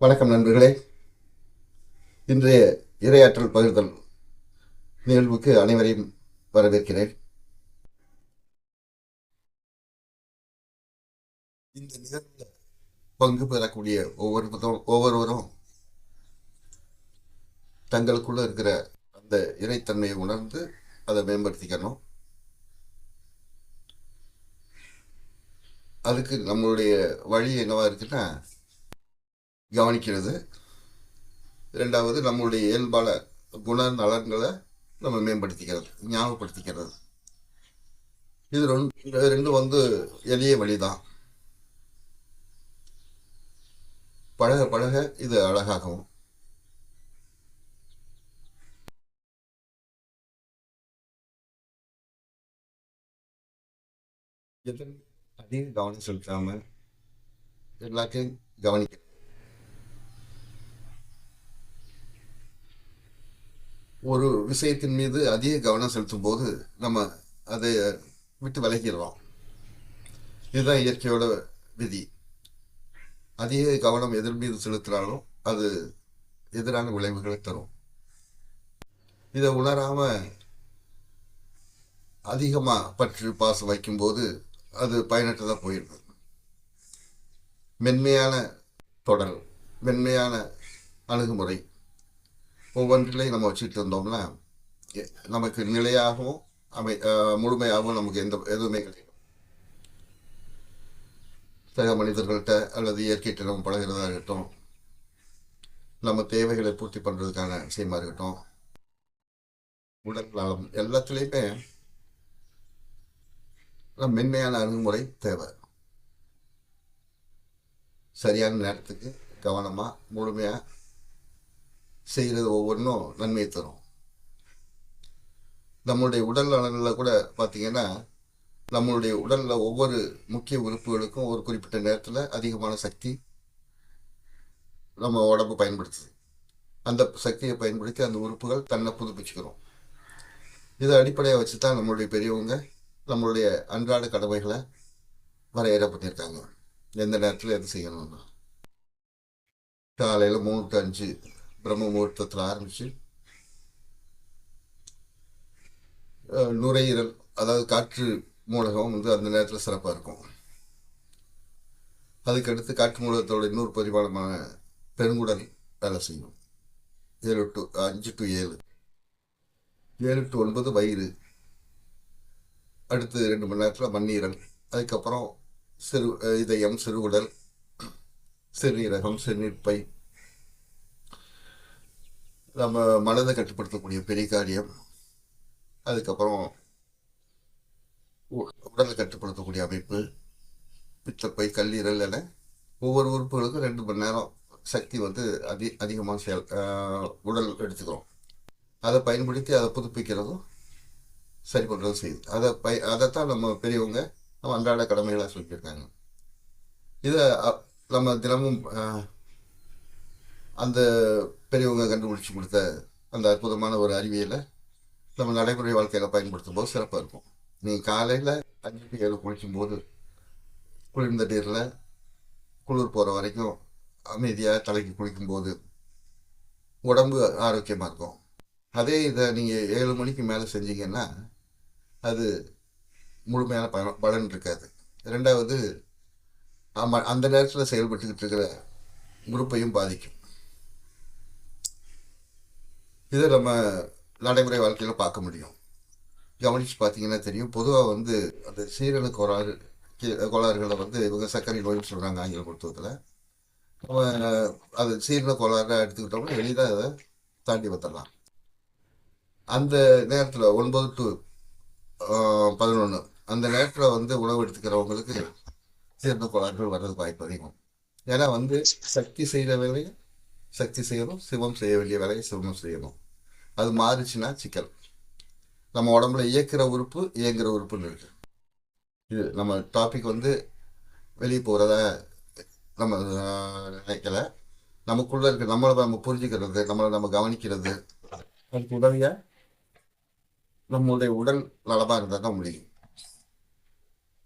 வணக்கம் நண்பர்களே. இன்றைய இரையாற்றல் பகிர்தல் நிகழ்வுக்கு அனைவரையும் வரவேற்கிறேன். இந்த நிகழ்வில் பங்கு பெறக்கூடிய ஒவ்வொருவரும் ஒவ்வொருவரும் தங்களுக்குள்ள இருக்கிற அந்த இறைத்தன்மையை உணர்ந்து அதை மேம்படுத்திக்கணும். அதுக்கு நம்மளுடைய வழி என்னவா இருக்குன்னா கவனிக்கிறது. ரெண்டாவது நம்மளுடைய இயல்பான குண நலன்களை நம்ம மேம்படுத்திக்கிறது ஞாபகப்படுத்திக்கிறது. இது ரெண்டு ரெண்டும் வந்து எளிய வழிதான். பழக பழக இது அழகாகவும். அதிக கவனம் செலுத்தாமல் எல்லாத்தையும் கவனிக்க ஒரு விஷயத்தின் மீது அதிக கவனம் செலுத்தும் போது நம்ம அதை விட்டு விலகிடுறோம் இதுதான் இயற்கையோட விதி. அதிக கவனம் எதிர் மீது செலுத்தினாலும் அது எதிரான விளைவுகளை தரும். இதை உணராம அதிகமாக பற்று பாசம் வைக்கும்போது அது பயனற்றதாக போயிடுது. மென்மையான தொடர் மென்மையான அணுகுமுறை ஒவ்வொன்றிலையும் நம்ம வச்சுட்டு இருந்தோம்னா நமக்கு நிலையாகவும் அமை முழுமையாகவும் நமக்கு எந்த எதுவுமே கிடைக்கும் சக மனிதர்கள்ட்ட அல்லது இயற்கைகிட்ட நம்ம பழகிறதா இருக்கட்டும் நம்ம தேவைகளை பூர்த்தி பண்ணுறதுக்கான விஷயமா இருக்கட்டும் உடல் நலம் எல்லாத்துலேயுமே மென்மையான அணுகுமுறை தேவை. சரியான நேரத்துக்கு கவனமாக முழுமையாக செய்கிறது ஒவ்வொன்றும் நன்மையை தரும். நம்மளுடைய உடல் நலனில் கூட பார்த்தீங்கன்னா நம்மளுடைய உடலில் ஒவ்வொரு முக்கிய உறுப்புகளுக்கும் ஒரு குறிப்பிட்ட நேரத்தில் அதிகமான சக்தி நம்ம உடம்பு பயன்படுத்துது. அந்த சக்தியை பயன்படுத்தி அந்த உறுப்புகள் தன்னை புதுப்பிச்சுக்கிறோம். இதை அடிப்படையாக வச்சு தான் நம்மளுடைய பெரியவங்க நம்மளுடைய அன்றாட கடமைகளை வரையறை பண்ணியிருக்காங்க. எந்த நேரத்தில் எது செய்யணும்னா. காலையில் மூணு டு அஞ்சு பிரம்ம முகூர்த்தத்தில் ஆரம்பித்து நுரையீரல் அதாவது காற்று மூலகம் வந்து அந்த நேரத்தில் சிறப்பாக இருக்கும். அதுக்கடுத்து காற்று மூலகத்தோட இன்னொரு பரிமாணமான பெருங்குடல் வேலை செய்யும். ஏழு டு அஞ்சு டு ஏழு. ஏழு டு ஒன்பது வயிறு. அடுத்து ரெண்டு மணி நேரத்தில் மண்ணீரல். அதுக்கப்புறம் சிறு இதயம் சிறுகுடல் சிறுநீரகம் சிறுநீர்ப்பை நம்ம மனதை கட்டுப்படுத்தக்கூடிய பெரிய காரியம். அதுக்கப்புறம் உ- உடலை கட்டுப்படுத்தக்கூடிய அமைப்பு. பித்தப்பை கல்லீரல் என ஒவ்வொரு உறுப்புகளுக்கும் ரெண்டு மணி நேரம் சக்தி வந்து அதி அதிகமாக செயல் உடல் எடுத்துக்கிறோம். அதை பயன்படுத்தி அதை புதுப்பிக்கிறதும் சரி பண்ணுறதும் செய்யுது. அதை பய அதைத்தான் நம்ம பெரியவங்க நம்ம அன்றாட கடமைகளாக சொல்லியிருக்காங்க. இதை நம்ம தினமும் அந்த பெரியவங்க கண்டுபிடிச்சி கொடுத்த அந்த அற்புதமான ஒரு அறிவியலை நம்ம நடைமுறை வாழ்க்கையில் பயன்படுத்தும் போது சிறப்பாக இருக்கும். நீங்கள் காலையில் அஞ்சு டு ஏழு குளிக்கும்போது குளிர்ந்த நீரில் குளிர் போகிற வரைக்கும் அமைதியாக தலைக்கு குளிக்கும்போது உடம்பு ஆரோக்கியமாக இருக்கும். அதே இதை நீங்கள் ஏழு மணிக்கு மேலே செஞ்சீங்கன்னா அது முழுமையான பலன் பலன் இருக்காது. ரெண்டாவது ஆமாம் அந்த நேரத்தில் செயல்பட்டுக்கிட்டு இருக்கிற குரூப்பையும் பாதிக்கும். இதை நம்ம நடைமுறை வாழ்க்கையில் பார்க்க முடியும். கவனித்து பார்த்தீங்கன்னா தெரியும். பொதுவாக வந்து அந்த சீரண கோளாறு கீழே கோளாறுகளை வந்து இவங்க சர்க்கரை நோய்னு சொல்கிறாங்க ஆங்கில மருத்துவத்தில் நம்ம அது சீரண கோளாறு எடுத்துக்கிட்டோம்னா எளிதாக அதை தாண்டி வந்துடலாம். அந்த நேரத்தில் ஒன்பது டு பதினொன்று அந்த நேரத்தில் வந்து உணவு எடுத்துக்கிறவங்களுக்கு சீரண கோளாறுகள் வர்றதுக்கு வாய்ப்பு அதிகம். ஏன்னா வந்து சக்தி செய்கிற வேலையை சக்தி செய்யணும் சிவம் செய்ய வேண்டிய வேலையை சிவம் செய்யணும். அது மாறிச்சுன்னா சிக்கல். நம்ம உடம்புல இயக்கிற உறுப்பு இயங்குற உறுப்புன்னு இருக்கு. இது நம்ம டாபிக் வந்து வெளியே போகிறதா நம்ம நினைக்கல. நமக்குள்ள இருக்க நம்மளை நம்ம புரிஞ்சுக்கிறது நம்மளை நம்ம கவனிக்கிறது. அதுக்கு உதவியா நம்மளுடைய உடல் நலமாக இருந்தால் தான் முடியும்.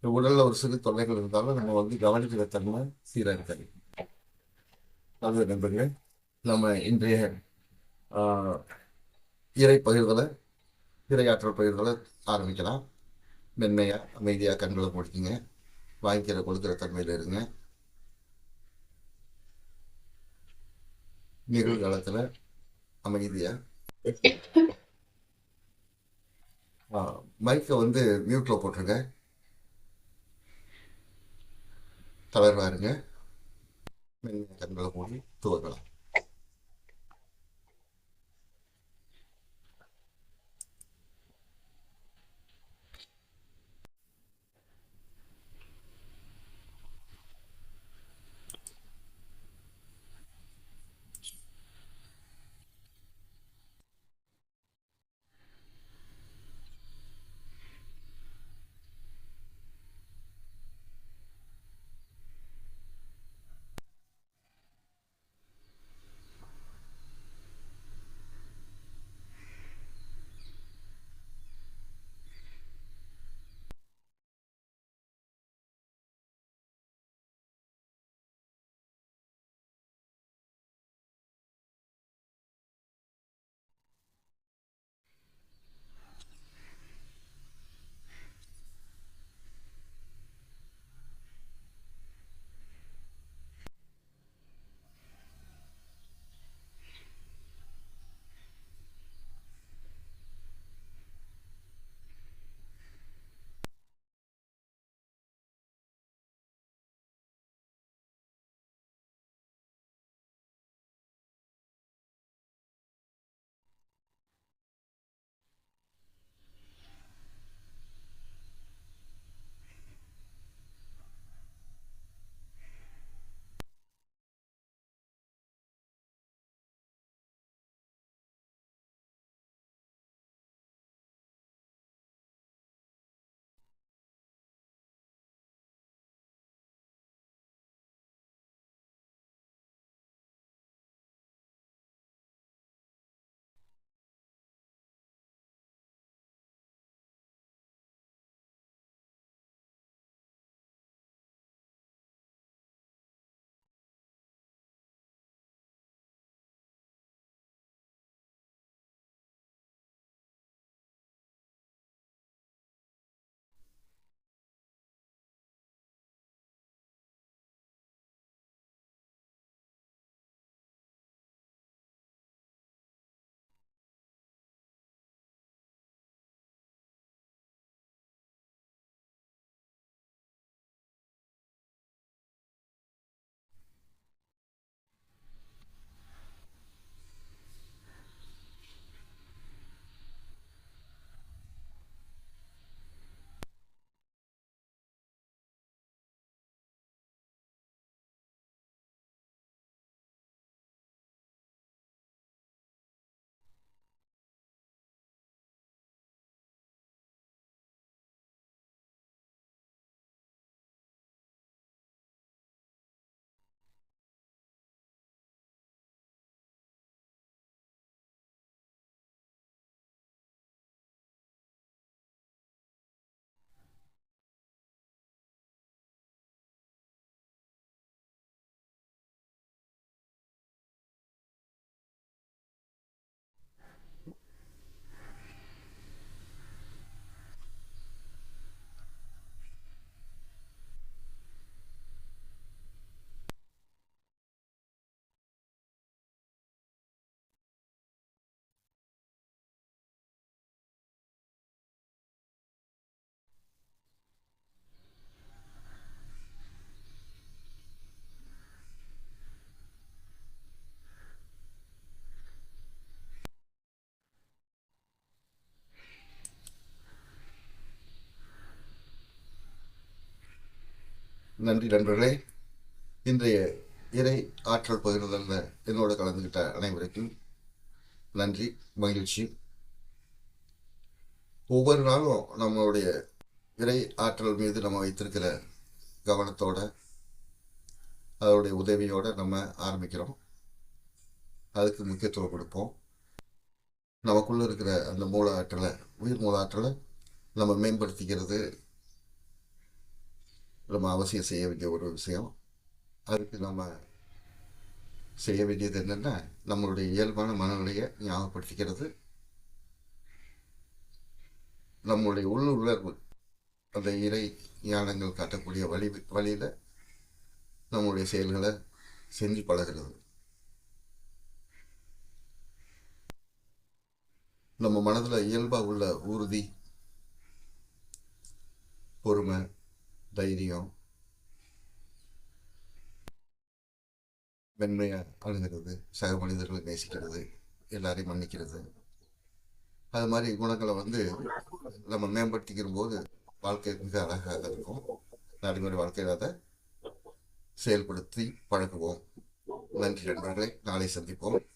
உடலில் உடல்ல ஒரு சிறு தொல்லைகள் இருந்தாலும் நம்ம வந்து கவனிக்கிற தன்மை சீராக இருக்காது அது நண்பர்களே நம்ம இன்றைய இறை பகிர்தலை இரையாற்றல் பகிர்தலை ஆரம்பிக்கலாம். மென்மையாக அமைதியாக கண்களை முடிக்குங்க. வாங்கிக்கிற கொடுக்குற தன்மையில் இருங்க. நிகழ்காலத்தில் அமைதியாக மைக்கை வந்து மியூட்டில் போட்டுருங்க. தளர்வாருங்க மென்மையாக கண்களை மூடி துவக்கலாம். நன்றி நண்பர்களே. இன்றைய இறை ஆற்றல் பகிர்தலில் என்னோட கலந்துக்கிட்ட அனைவருக்கும் நன்றி மகிழ்ச்சி. ஒவ்வொரு நாளும் நம்மளுடைய இறை ஆற்றல் மீது நம்ம வைத்திருக்கிற கவனத்தோட அதோடைய உதவியோடு நம்ம ஆரம்பிக்கிறோம். அதுக்கு முக்கியத்துவம் கொடுப்போம். நமக்குள்ளே இருக்கிற அந்த மூல ஆற்றலை உயிர் மூல ஆற்றலை நம்ம மேம்படுத்திக்கிறது நம்ம அவசியம் செய்ய வேண்டிய ஒரு விஷயம். அதுக்கு நம்ம செய்ய வேண்டியது என்னென்னா நம்மளுடைய இயல்பான மனநிலையை ஞாபகப்படுத்திக்கிறது. நம்மளுடைய உள் உணர்வு அந்த இறை ஞானங்கள் காட்டக்கூடிய வழி வழியில் நம்மளுடைய செயல்களை செஞ்சு பழகிறது. நம்ம மனதில் இயல்பாக உள்ள உறுதி பொறுமை தைரியம். மென்மையாக அணுகிறது சக மனிதர்களை நேசிக்கிறது எல்லாரையும் மன்னிக்கிறது. அது மாதிரி குணங்களை வந்து நம்ம மேம்படுத்திக்கிற போது வாழ்க்கை மிக அழகாக இருக்கும். நடைமுறை வாழ்க்கையில் அதை செயல்படுத்தி பழகுவோம். நன்றி நண்பர்களை நாளை சந்திப்போம்.